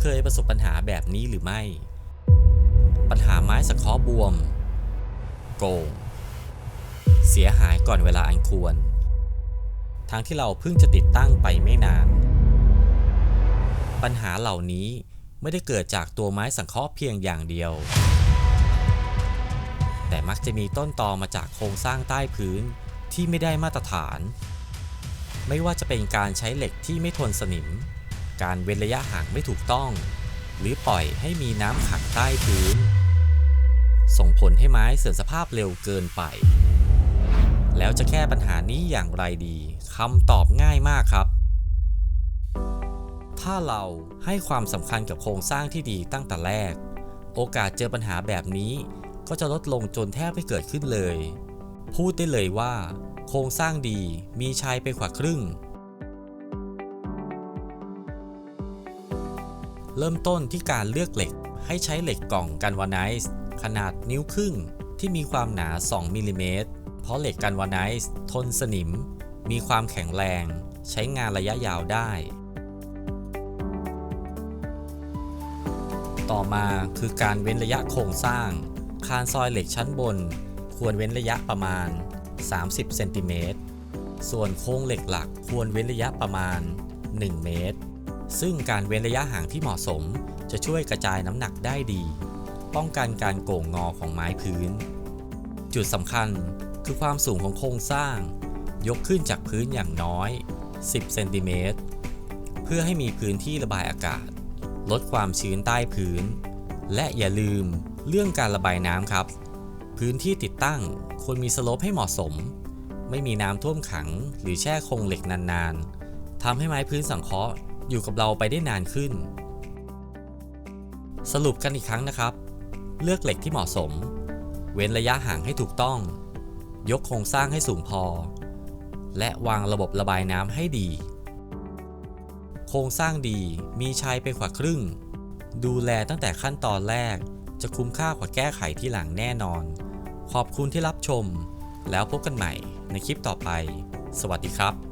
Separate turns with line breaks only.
เคยประสบปัญหาแบบนี้หรือไม่ ปัญหาไม้สะเคราะห์บวม โกง เสียหายก่อนเวลาอันควร ทั้งที่เราเพิ่งจะติดตั้งไปไม่นาน ปัญหาเหล่านี้ไม่ได้เกิดจากตัวไม้สังเคราะห์เพียงอย่างเดียว แต่มักจะมีต้นตอมาจากโครงสร้างใต้พื้นที่ไม่ได้มาตรฐาน ไม่ว่าจะเป็นการใช้เหล็กที่ไม่ทนสนิม การเว้นระยะห่างไม่ถูกต้อง หรือปล่อยให้มีน้ำขังใต้พื้น ส่งผลให้ไม้เสื่อมสภาพเร็วเกินไป แล้วจะแก้ปัญหานี้อย่างไรดีคำตอบง่ายมากครับ ถ้าเราให้ความสำคัญกับโครงสร้างที่ดีตั้งแต่แรก โอกาสเจอปัญหาแบบนี้ก็จะลดลงจนแทบไม่เกิดขึ้นเลย พูดได้เลยว่า โครงสร้างดีมีชัยไปกว่าครึ่ง เริ่มต้นที่การเลือกเหล็ก ให้ใช้เหล็กกล่องกันวาไนซ์ขนาดนิ้วครึ่งที่มีความหนา 2มิลลิเมตรเพราะเหล็กกันวาไนซ์ทนสนิม มีความแข็งแรง ใช้งานระยะยาวได้ ต่อมาคือการเว้นระยะโครงสร้าง คานซอยเหล็กชั้นบน ควรเว้นระยะประมาณ 30เซนติเมตรส่วนโครงเหล็กหลักควรเว้นระยะประมาณ 1 เมตร ซึ่งการเว้นระยะห่างที่เหมาะสม จะช่วยกระจายน้ำหนักได้ดี ป้องกันการโก่งงอของไม้พื้น จุดสำคัญคือความสูงของโครงสร้าง ยกขึ้นจากพื้นอย่างน้อย 10 เซนติเมตร เพื่อให้มีพื้นที่ระบายอากาศ ลดความชื้นใต้พื้น และอย่าลืมเรื่องการระบายน้ำครับ พื้นที่ติดตั้งควรมีสโลปให้เหมาะสม ไม่มีน้ำท่วมขังหรือแช่คงเหล็กนานๆทำให้ไม้พื้นสังเคราะห์ อยู่กับเราไปได้นานขึ้น สรุปกันอีกครั้งนะครับ เลือกเหล็กที่เหมาะสม เว้นระยะห่างให้ถูกต้อง ยกโครงสร้างให้สูงพอ และวางระบบระบายน้ำให้ดี โครงสร้างดีมีชัยไปกว่าครึ่ง ดูแลตั้งแต่ขั้นตอนแรกจะคุ้มค่ากว่าแก้ไขที่หลังแน่นอน ขอบคุณที่รับชม แล้วพบกันใหม่ในคลิปต่อไป สวัสดีครับ